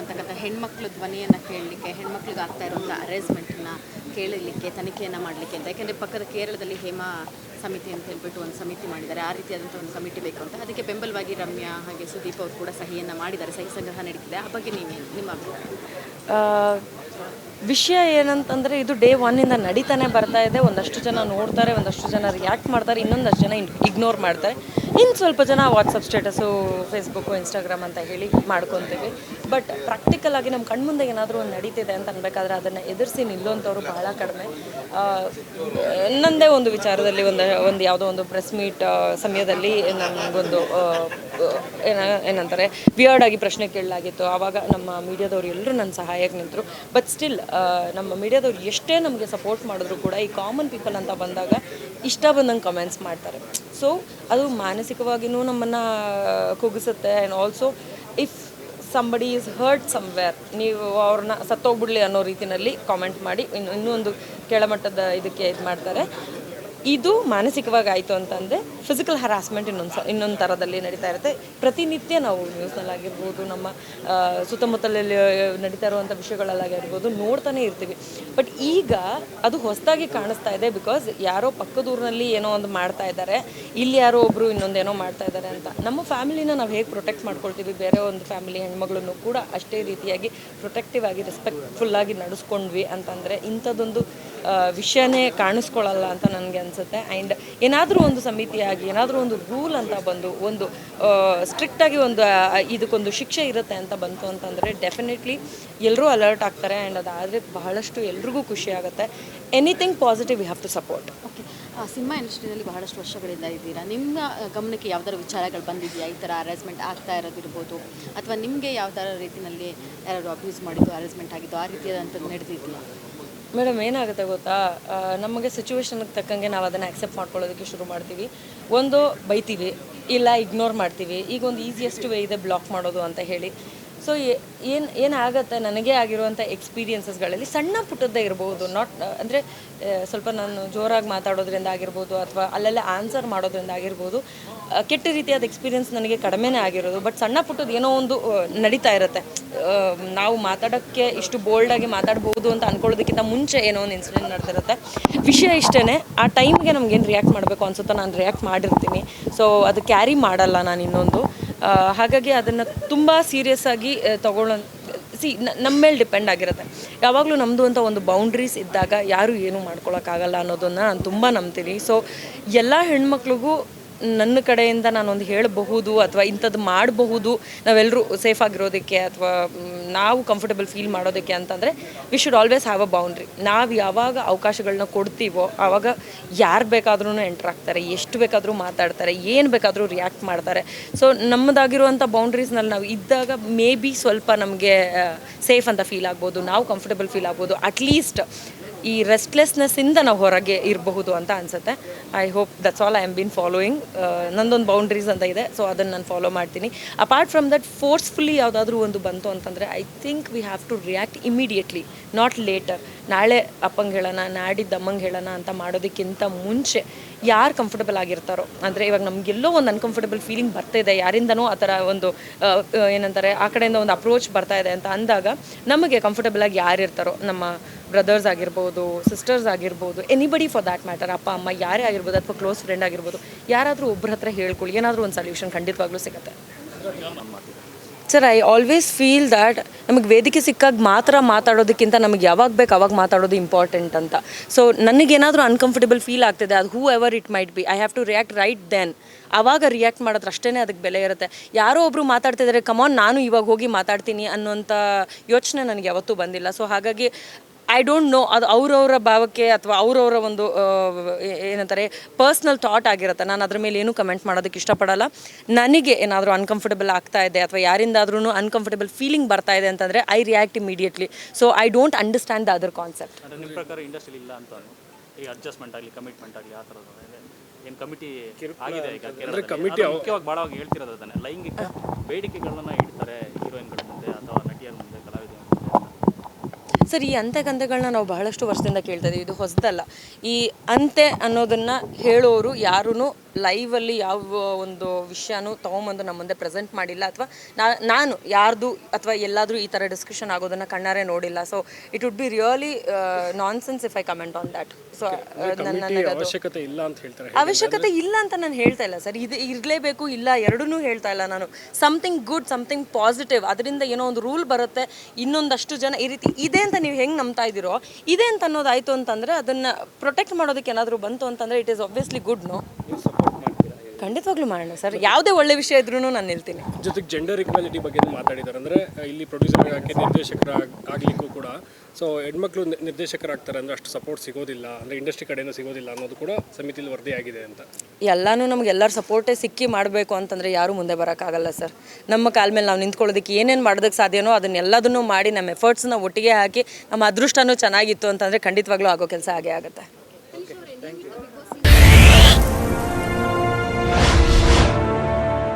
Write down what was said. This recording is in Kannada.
ಅಂತಕ್ಕಂಥ ಹೆಣ್ಮಕ್ಳ ಧ್ವನಿಯನ್ನು ಕೇಳಲಿಕ್ಕೆ, ಹೆಣ್ಮಕ್ಳಿಗೆ ಆಗ್ತಾ ಇರುವಂಥ ಅರೇಂಜ್ಮೆಂಟನ್ನು ಕೇಳಲಿಕ್ಕೆ, ತನಿಖೆಯನ್ನು ಮಾಡಲಿಕ್ಕೆ ಅಂತ. ಯಾಕೆಂದರೆ ಪಕ್ಕದ ಕೇರಳದಲ್ಲಿ ಹೇಮಾ ಸಮಿತಿ ಅಂತ ಹೇಳ್ಬಿಟ್ಟು ಒಂದು ಸಮಿತಿ ಮಾಡಿದ್ದಾರೆ. ಆ ರೀತಿಯಾದಂಥ ಒಂದು ಕಮಿಟಿ ಬೇಕು ಅಂತ. ಅದಕ್ಕೆ ಬೆಂಬಲವಾಗಿ ರಮ್ಯಾ ಹಾಗೆ ಸುದೀಪ್ ಅವರು ಕೂಡ ಸಹಿಯನ್ನು ಮಾಡಿದ್ದಾರೆ. ಸಹಿ ಸಂಗ್ರಹ ನಡೀತಿದೆ. ಆ ಬಗ್ಗೆ ನೀವೇನು ನಿಮ್ಮ ವಿಷಯ ಏನಂತಂದರೆ ಇದು ಡೇ ಒನ್ನಿಂದ ನಡೀತಾನೆ ಬರ್ತಾ ಇದೆ. ಒಂದಷ್ಟು ಜನ ನೋಡ್ತಾರೆ, ಒಂದಷ್ಟು ಜನ ರಿಯಾಕ್ಟ್ ಮಾಡ್ತಾರೆ, ಇನ್ನೊಂದಷ್ಟು ಜನ ಇಗ್ನೋರ್ ಮಾಡ್ತಾರೆ. ಇನ್ನು ಸ್ವಲ್ಪ ಜನ ವಾಟ್ಸಪ್ ಸ್ಟೇಟಸು ಫೇಸ್ಬುಕ್ಕು ಇನ್ಸ್ಟಾಗ್ರಾಮ್ ಅಂತ ಹೇಳಿ ಮಾಡ್ಕೊತೀವಿ. ಬಟ್ ಪ್ರಾಕ್ಟಿಕಲ್ ಆಗಿ ನಮ್ಮ ಕಣ್ಮುಂದೆ ಏನಾದರೂ ಒಂದು ನಡೀತಿದೆ ಅಂತ ಅನ್ಬೇಕಾದ್ರೆ ಅದನ್ನು ಎದುರಿಸಿ ನಿಲ್ಲುವಂಥವ್ರು ಬಹಳ ಕಡಿಮೆ. ನನ್ನದೇ ಒಂದು ವಿಚಾರದಲ್ಲಿ ಒಂದು ಒಂದು ಯಾವುದೋ ಒಂದು ಪ್ರೆಸ್ ಮೀಟ್ ಸಮಯದಲ್ಲಿ ನನಗೊಂದು ಏನ, ಏನಂತಾರೆ ವಿಯರ್ಡ್ ಆಗಿ ಪ್ರಶ್ನೆ ಕೇಳಲಾಗಿತ್ತು. ಆವಾಗ ನಮ್ಮ ಮೀಡಿಯಾದವ್ರು ಎಲ್ಲರೂ ನನ್ನ ಸಹಾಯಕ್ಕೆ ನಿಂತರು. ಬಟ್ ಸ್ಟಿಲ್ ನಮ್ಮ ಮೀಡಿಯಾದವ್ರು ಎಷ್ಟೇ ನಮಗೆ ಸಪೋರ್ಟ್ ಮಾಡಿದ್ರು ಕೂಡ ಈ ಕಾಮನ್ ಪೀಪಲ್ ಅಂತ ಬಂದಾಗ ಇಷ್ಟ ಬಂದಂಗೆ ಕಮೆಂಟ್ಸ್ ಮಾಡ್ತಾರೆ. ಸೊ ಅದು ಮಾನಸಿಕವಾಗಿಯೂ ನಮ್ಮನ್ನು ಕುಗ್ಗಿಸುತ್ತೆ. And also if somebody is hurt somewhere ನೀವು ಅವ್ರನ್ನ ಸತ್ತೋಗ್ಬಿಡ್ಲಿ ಅನ್ನೋ ರೀತಿಯಲ್ಲಿ ಕಾಮೆಂಟ್ ಮಾಡಿ. ಇನ್ನು ಇನ್ನೂ ಒಂದು ಕೆಳಮಟ್ಟದ ಇದಕ್ಕೆ ಇದು ಮಾಡ್ತಾರೆ ಇದು ಮಾನಸಿಕವಾಗಿ ಆಯಿತು ಅಂತಂದರೆ ಫಿಸಿಕಲ್ ಹರಾಸ್ಮೆಂಟ್ ಇನ್ನೊಂದು ಇನ್ನೊಂದು ಥರದಲ್ಲಿ ನಡೀತಾ ಇರುತ್ತೆ. ಪ್ರತಿನಿತ್ಯ ನಾವು ನ್ಯೂಸ್ನಲ್ಲಾಗಿರ್ಬೋದು ನಮ್ಮ ಸುತ್ತಮುತ್ತಲಲ್ಲಿ ನಡೀತಾ ಇರುವಂಥ ವಿಷಯಗಳಲ್ಲಾಗಿರ್ಬೋದು ನೋಡ್ತಾನೆ ಇರ್ತೀವಿ. ಬಟ್ ಈಗ ಅದು ಹೊಸದಾಗಿ ಕಾಣಿಸ್ತಾ ಇದೆ ಬಿಕಾಸ್ ಯಾರೋ ಪಕ್ಕದೂರಿನಲ್ಲಿ ಏನೋ ಒಂದು ಮಾಡ್ತಾ ಇದ್ದಾರೆ, ಇಲ್ಲಿ ಯಾರೋ ಒಬ್ಬರು ಇನ್ನೊಂದೇನೋ ಮಾಡ್ತಾ ಇದ್ದಾರೆ ಅಂತ. ನಮ್ಮ ಫ್ಯಾಮಿಲಿನ ನಾವು ಹೇಗೆ ಪ್ರೊಟೆಕ್ಟ್ ಮಾಡ್ಕೊಳ್ತೀವಿ? ಬೇರೆ ಒಂದು ಫ್ಯಾಮಿಲಿ ಹೆಣ್ಮಗಳನ್ನು ಕೂಡ ಅಷ್ಟೇ ರೀತಿಯಾಗಿ ಪ್ರೊಟೆಕ್ಟಿವ್ ಆಗಿ ರೆಸ್ಪೆಕ್ಟ್ಫುಲ್ಲಾಗಿ ನಡೆಸ್ಕೊಂಡ್ವಿ ಅಂತಂದರೆ ಇಂಥದ್ದೊಂದು ವಿಷಯನೇ ಕಾಣಿಸ್ಕೊಳ್ಳಲ್ಲ ಅಂತ ನನಗೆ ಅನಿಸುತ್ತೆ. ಆ್ಯಂಡ್ ಏನಾದರೂ ಒಂದು ಸಮಿತಿಯಾಗಿ ಏನಾದರೂ ಒಂದು ರೂಲ್ ಅಂತ ಬಂದು, ಒಂದು ಸ್ಟ್ರಿಕ್ಟಾಗಿ ಒಂದು ಇದಕ್ಕೊಂದು ಶಿಕ್ಷೆ ಇರುತ್ತೆ ಅಂತ ಬಂತು ಅಂತಂದರೆ ಡೆಫಿನೆಟ್ಲಿ ಎಲ್ಲರೂ ಅಲರ್ಟ್ ಆಗ್ತಾರೆ ಆ್ಯಂಡ್ ಅದಾದರೆ ಬಹಳಷ್ಟು ಎಲ್ರಿಗೂ ಖುಷಿ ಆಗುತ್ತೆ. Anything positive we have to support okay cinema ಇಂಡಸ್ಟ್ರಿಯಲ್ಲಿ ಬಹಳಷ್ಟು ವರ್ಷಗಳಿಂದ ಇದ್ದೀರಾ? ನಿಮ್ಮ ಗಮನಕ್ಕೆ ಯಾವ್ದಾದ್ರು ವಿಚಾರಗಳು ಬಂದಿದೆಯಾ? ಈ ಥರ ಅರೇಂಜ್ಮೆಂಟ್ ಆಗ್ತಾ ಇರೋದಿರ್ಬೋದು. ಅಥವಾ ನಿಮಗೆ ಯಾವ್ದಾರ ರೀತಿಯಲ್ಲಿ ಯಾರಾದರೂ ಅಬ್ಯೂಸ್ ಮಾಡಿದ್ದು ಅರೇಂಜ್ಮೆಂಟ್ ಆಗಿದ್ದು, ಆ ರೀತಿಯಾದಂಥದ್ದು ನಡೆದಿದೆಯಾ? ಮೇಡಮ್, ಏನಾಗುತ್ತೆ ಗೊತ್ತಾ? ನಮಗೆ ಸಿಚುವೇಶನ್ಗೆ ತಕ್ಕಂಗೆ ನಾವು ಅದನ್ನು ಆಕ್ಸೆಪ್ಟ್ ಮಾಡ್ಕೊಳ್ಳೋದಕ್ಕೆ ಶುರು ಮಾಡ್ತೀವಿ. ಒಂದು ಬೈತೀವಿ, ಇಲ್ಲ ಇಗ್ನೋರ್ ಮಾಡ್ತೀವಿ. ಈಗ ಒಂದು ಈಸಿಯೆಸ್ಟ್ ವೇ ಇದೆ ಬ್ಲಾಕ್ ಮಾಡೋದು ಅಂತ ಹೇಳಿ. ಸೊ ಏನು, ಏನಾಗುತ್ತೆ? ನನಗೆ ಆಗಿರುವಂಥ ಎಕ್ಸ್ಪೀರಿಯನ್ಸಸ್ಗಳಲ್ಲಿ ಸಣ್ಣ ಪುಟ್ಟದ್ದೇ ಇರ್ಬೋದು. ನಾಟ್ ಅಂದರೆ ಸ್ವಲ್ಪ ನಾನು ಜೋರಾಗಿ ಮಾತಾಡೋದ್ರಿಂದ ಆಗಿರ್ಬೋದು ಅಥವಾ ಅಲ್ಲೆಲ್ಲ ಆನ್ಸರ್ ಮಾಡೋದ್ರಿಂದ ಆಗಿರ್ಬೋದು. ಕೆಟ್ಟ ರೀತಿಯಾದ ಎಕ್ಸ್ಪೀರಿಯನ್ಸ್ ನನಗೆ ಕಡಿಮೆನೇ ಆಗಿರೋದು. ಬಟ್ ಸಣ್ಣ ಪುಟ್ಟದ್ದು ಏನೋ ಒಂದು ನಡೀತಾ ಇರುತ್ತೆ. ನಾವು ಮಾತಾಡೋಕ್ಕೆ ಇಷ್ಟು ಬೋಲ್ಡಾಗಿ ಮಾತಾಡ್ಬೋದು ಅಂತ ಅನ್ಕೊಳ್ಳೋದಕ್ಕಿಂತ ಮುಂಚೆ ಏನೋ ಒಂದು ಇನ್ಸಿಡೆಂಟ್ ನಡೆದಿರುತ್ತೆ. ವಿಷಯ ಇಷ್ಟೇ ಆ ಟೈಮ್ಗೆ ಏನು ರಿಯಾಕ್ಟ್ ಮಾಡಬೇಕು ಅನ್ಸುತ್ತೋ ನಾನು ರಿಯಾಕ್ಟ್ ಮಾಡಿರ್ತೀನಿ. ಸೊ ಅದು ಕ್ಯಾರಿ ಮಾಡಲ್ಲ ನಾನು ಇನ್ನೊಂದು ಹಾಗಾಗಿ ಅದನ್ನು ತುಂಬ ಸೀರಿಯಸ್ ಆಗಿ ತಗೊಳ್ಳೋ ಸಿ ನಮ್ಮ ಮೇಲೆ ಡಿಪೆಂಡ್ ಆಗಿರುತ್ತೆ. ಯಾವಾಗಲೂ ನಮ್ಮದು ಅಂತ ಒಂದು ಬೌಂಡ್ರೀಸ್ ಇದ್ದಾಗ ಯಾರು ಏನೂ ಮಾಡ್ಕೊಳಕ್ಕಾಗಲ್ಲ ಅನ್ನೋದನ್ನು ನಾನು ತುಂಬ ನಂಬ್ತೀನಿ. ಸೊ ಎಲ್ಲ ಹೆಣ್ಮಕ್ಳಿಗೂ ನನ್ನ ಕಡೆಯಿಂದ ನಾನೊಂದು ಹೇಳಬಹುದು ಅಥವಾ ಇಂಥದ್ದು ಮಾಡಬಹುದು ನಾವೆಲ್ಲರೂ ಸೇಫ್ ಆಗಿರೋದಕ್ಕೆ ಅಥವಾ ನಾವು ಕಂಫರ್ಟಬಲ್ ಫೀಲ್ ಮಾಡೋದಕ್ಕೆ ಅಂತಂದರೆ we should always have a boundary ನಾವು ಯಾವಾಗ ಅವಕಾಶಗಳನ್ನ ಕೊಡ್ತೀವೋ ಆವಾಗ ಯಾರು ಬೇಕಾದ್ರೂ ಎಂಟ್ರ್ ಆಗ್ತಾರೆ, ಎಷ್ಟು ಬೇಕಾದರೂ ಮಾತಾಡ್ತಾರೆ, ಏನು ಬೇಕಾದರೂ ರಿಯಾಕ್ಟ್ ಮಾಡ್ತಾರೆ. ಸೊ ನಮ್ಮದಾಗಿರುವಂಥ ಬೌಂಡ್ರೀಸ್ನಲ್ಲಿ ನಾವು ಇದ್ದಾಗ ಮೇ ಬಿ ಸ್ವಲ್ಪ ನಮಗೆ ಸೇಫ್ ಅಂತ ಫೀಲ್ ಆಗ್ಬೋದು, ನಾವು ಕಂಫರ್ಟಬಲ್ ಫೀಲ್ ಆಗ್ಬೋದು ಅಟ್ಲೀಸ್ಟ್ ಈ ರೆಸ್ಟ್ಲೆಸ್ನೆಸ್ಸಿಂದ ನಾವು ಹೊರಗೆ ಇರಬಹುದು ಅಂತ ಅನಿಸುತ್ತೆ. I hope that's all I am been following ನಂದೊಂದು ಬೌಂಡ್ರೀಸ್ ಅಂತ ಇದೆ ಸೊ ಅದನ್ನು ನಾನು ಫಾಲೋ ಮಾಡ್ತೀನಿ. ಅಪಾರ್ಟ್ ಫ್ರಮ್ ದಟ್ ಫೋರ್ಸ್ಫುಲಿ ಯಾವುದಾದ್ರೂ ಒಂದು ಬಂತು ಅಂತಂದರೆ I think we have to react immediately not later ನಾಳೆ ಅಪ್ಪಂಗೆ ಹೇಳೋಣ, ನಾಡಿದ್ದು ಅಮ್ಮಂಗೆ ಹೇಳೋಣ ಅಂತ ಮಾಡೋದಕ್ಕಿಂತ ಮುಂಚೆ ಯಾರು ಕಂಫರ್ಟಬಲ್ ಆಗಿರ್ತಾರೋ. ಅಂದರೆ ಇವಾಗ ನಮಗೆಲ್ಲೋ ಒಂದು ಅನ್ಕಂಫರ್ಟಬಲ್ ಫೀಲಿಂಗ್ ಬರ್ತಾ ಇದೆ. ಯಾರಿಂದನೋ ಆ ಥರ ಒಂದು ಏನಂತಾರೆ, ಆ ಕಡೆಯಿಂದ ಒಂದು ಅಪ್ರೋಚ್ ಬರ್ತಾ ಇದೆ ಅಂತ ಅಂದಾಗ ನಮಗೆ ಕಂಫರ್ಟಬಲ್ ಆಗಿ ಯಾರು ಇರ್ತಾರೋ, ನಮ್ಮ ಬ್ರದರ್ಸ್ ಆಗಿರ್ಬೋದು ಸಿಸ್ಟರ್ಸ್ ಆಗಿರ್ಬೋದು ಎನಿಬಡಿ ಫಾರ್ ದ್ಯಾಟ್ ಮ್ಯಾಟರ್ ಅಪ್ಪ, ಅಮ್ಮ, ಯಾರೇ ಆಗಿರ್ಬೋದು ಅಥವಾ ಕ್ಲೋಸ್ ಫ್ರೆಂಡ್ ಆಗಿರ್ಬೋದು, ಯಾರಾದರೂ ಒಬ್ಬರ ಹತ್ರ ಹೇಳ್ಕೊಳ್ಳಿ, ಏನಾದರೂ ಒಂದು ಸೊಲ್ಯೂಷನ್ ಖಂಡಿತವಾಗ್ಲೂ ಸಿಗುತ್ತೆ. Sir I always feel that ನಮಗೆ ವೇದಿಕೆ ಸಿಕ್ಕಾಗ ಮಾತ್ರ ಮಾತಾಡೋದಕ್ಕಿಂತ ನಮಗೆ ಯಾವಾಗ ಬೇಕು ಅವಾಗ ಮಾತಾಡೋದು ಇಂಪಾರ್ಟೆಂಟ್ ಅಂತ. ಸೊ ನನಗೇನಾದರೂ ಅನ್ಕಂಫರ್ಟಬಲ್ ಫೀಲ್ ಆಗ್ತಿದೆ, ಅದು whoever it might be I have to react right then ಆವಾಗ ರಿಯಾಕ್ಟ್ ಮಾಡಿದ್ರೆ ಅಷ್ಟೇ ಅದಕ್ಕೆ ಬೆಲೆ ಇರುತ್ತೆ. ಯಾರೋ ಒಬ್ಬರು ಮಾತಾಡ್ತಿದ್ದಾರೆ ಕಮಾನ್ ನಾನು ಇವಾಗ ಹೋಗಿ ಮಾತಾಡ್ತೀನಿ ಅನ್ನೋಂಥ ಯೋಚನೆ ನನಗೆ ಯಾವತ್ತೂ ಬಂದಿಲ್ಲ. ಸೊ ಹಾಗಾಗಿ ಐ ಡೋಂಟ್ ನೋ ಅದು ಅವ್ರವರ ಭಾವಕ್ಕೆ ಅಥವಾ ಅವ್ರವರ ಒಂದು ಏನಂತಾರೆ ಪರ್ಸ್ನಲ್ ಥಾಟ್ ಆಗಿರುತ್ತೆ. ನಾನು ಅದ್ರ ಮೇಲೆ ಏನು ಕಮೆಂಟ್ ಮಾಡೋದಕ್ಕೆ ಇಷ್ಟಪಡಲ್ಲ. ನನಗೆ ಏನಾದರೂ ಅನ್ಕಂಫರ್ಟಬಲ್ ಆಗ್ತಾ ಇದೆ ಅಥವಾ ಯಾರಿಂದಾದ್ರೂ ಅನ್ಕಂಫರ್ಟಬಲ್ ಫೀಲಿಂಗ್ ಬರ್ತಾ ಇದೆ ಅಂತಂದರೆ I react immediately so I don't understand the other concept ಇಲ್ಲ ಅಂತ ಈ ಅಡ್ಜಸ್ಟ್ಮೆಂಟ್ ಆಗಲಿ ಕಮಿಟ್ಮೆಂಟ್ ಆಗಲಿ ಆ ಥರದ್ದು ಏನು ಕಮಿಟಿ ಆಗಿದೆ ಈಗ ಕೇರಳದಲ್ಲಿ. ಮುಖ್ಯವಾಗಿ ಭಾಳವಾಗಿ ಹೇಳ್ತಿರೋದು ಅದನ್ನೇ. ಲೈಂಗಿಕ ಬೇಡಿಕೆಗಳನ್ನ ಇಡ್ತಾರೆ ಹೀರೋಯಿನ್ಗಳ ಮುಂದೆ ಅಥವಾ ನಟಿಯರ ಮುಂದೆ ಕಲಾವಿದರ ಮುಂದೆ ಅಂತ. ಸರ್, ಈ ಅಂತೆ ಕಂತೆಗಳನ್ನ ನಾವು ಬಹಳಷ್ಟು ವರ್ಷದಿಂದ ಕೇಳ್ತಾ ಇದ್ದೀವಿ ಇದು ಹೊಸದಲ್ಲ. ಈ ಅಂತೆ ಅನ್ನೋದನ್ನ ಹೇಳೋರು ಯಾರೂ ಲೈವಲ್ಲಿ ಯಾವ ಒಂದು ವಿಷಯನೂ ತೊಗೊಂಬಂದು ನಮ್ಮ ಮುಂದೆ ಪ್ರೆಸೆಂಟ್ ಮಾಡಿಲ್ಲ ಅಥವಾ ನಾನು ಯಾರ್ದು ಅಥವಾ ಎಲ್ಲಾದರೂ ಈ ಥರ ಡಿಸ್ಕಷನ್ ಆಗೋದನ್ನು ಕಣ್ಣಾರೆ ನೋಡಿಲ್ಲ. So it would be really nonsense if I comment on that so ಅವಶ್ಯಕತೆ ಇಲ್ಲ ಅಂತ ಹೇಳ್ತಾರೆ ಅವಶ್ಯಕತೆ ಇಲ್ಲ ಅಂತ ನಾನು ಹೇಳ್ತಾ ಇಲ್ಲ ಸರ್. ಇದು ಇರಲೇಬೇಕು ಇಲ್ಲ ಎರಡೂ ಹೇಳ್ತಾ ಇಲ್ಲ ನಾನು. ಸಮಥಿಂಗ್ ಗುಡ್ ಸಮಥಿಂಗ್ ಪಾಸಿಟಿವ್ ಅದರಿಂದ ಏನೋ ಒಂದು ರೂಲ್ ಬರುತ್ತೆ. ಇನ್ನೊಂದಷ್ಟು ಜನ ಈ ರೀತಿ ಇದೆ ಅಂತ ನೀವು ಹೆಂಗೆ ನಂಬ್ತಾ ಇದ್ದೀರೋ ಇದೆ ಅಂತ ಅನ್ನೋದಾಯಿತು ಅಂತಂದರೆ ಅದನ್ನು ಪ್ರೊಟೆಕ್ಟ್ ಮಾಡೋದಕ್ಕೆ ಏನಾದರೂ ಬಂತು ಅಂತಂದರೆ it is obviously good no ಖಂಡಿತವಾಗ್ಲೂ ಮಾಡೋಣ ಸರ್. ಯಾವುದೇ ಒಳ್ಳೆ ವಿಷಯ ಇದ್ರೂ ನಾನು ನಿಲ್ತೀನಿ ಜೊತೆಗೆ ಜೆಂಡರ್ ಇಕ್ವಾಲಿಟಿ ಬಗ್ಗೆ ಮಾತಾಡಿದ್ದಾರೆ ಅಂದರೆ ಇಲ್ಲಿ ಪ್ರೊಡ್ಯೂಸರ್ ಆಗಿ ನಿರ್ದೇಶಕರ ಆಗಲಿಕ್ಕೂ ಕೂಡ ಸೊ ಹೆಣ್ಮಕ್ಳು ನಿರ್ದೇಶಕರಾಗ್ತಾರೆ ಅಂದರೆ ಅಷ್ಟು ಸಪೋರ್ಟ್ ಸಿಗೋದಿಲ್ಲ ಅಂದರೆ ಇಂಡಸ್ಟ್ರಿ ಕಡೆಯಿಂದ ಸಿಗೋದಿಲ್ಲ ಅನ್ನೋದು ಕೂಡ ಸಮಿತಿಲಿ ವರದಿಯಾಗಿದೆ ಆಗಿದೆ ಅಂತ. ಎಲ್ಲನೂ ನಮ್ಗೆ ಎಲ್ಲರ ಸಪೋರ್ಟೇ ಸಿಕ್ಕಿ ಮಾಡಬೇಕು ಅಂತಂದರೆ ಯಾರೂ ಮುಂದೆ ಬರೋಕ್ಕಾಗಲ್ಲ ಸರ್. ನಮ್ಮ ಕಾಲ ಮೇಲೆ ನಾವು ನಿಂತ್ಕೊಳ್ಳೋದಕ್ಕೆ ಏನೇನು ಮಾಡೋದಕ್ಕೆ ಸಾಧ್ಯನೋ ಅದನ್ನೆಲ್ಲದನ್ನೂ ಮಾಡಿ ನಮ್ಮ ಎಫರ್ಟ್ಸ್ನ ಒಟ್ಟಿಗೆ ಹಾಕಿ ನಮ್ಮ ಅದೃಷ್ಟನೂ ಚೆನ್ನಾಗಿತ್ತು ಅಂತಂದರೆ ಖಂಡಿತವಾಗ್ಲೂ ಆಗೋ ಕೆಲಸ ಆಗೇ ಆಗುತ್ತೆ.